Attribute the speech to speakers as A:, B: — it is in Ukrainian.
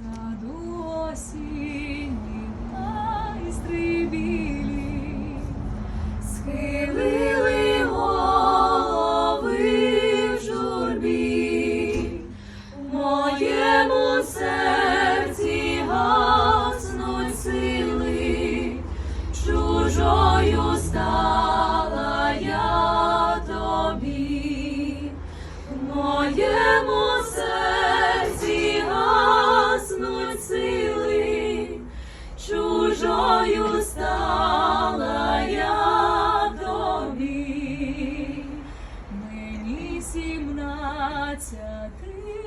A: саду осінь. viața tâi.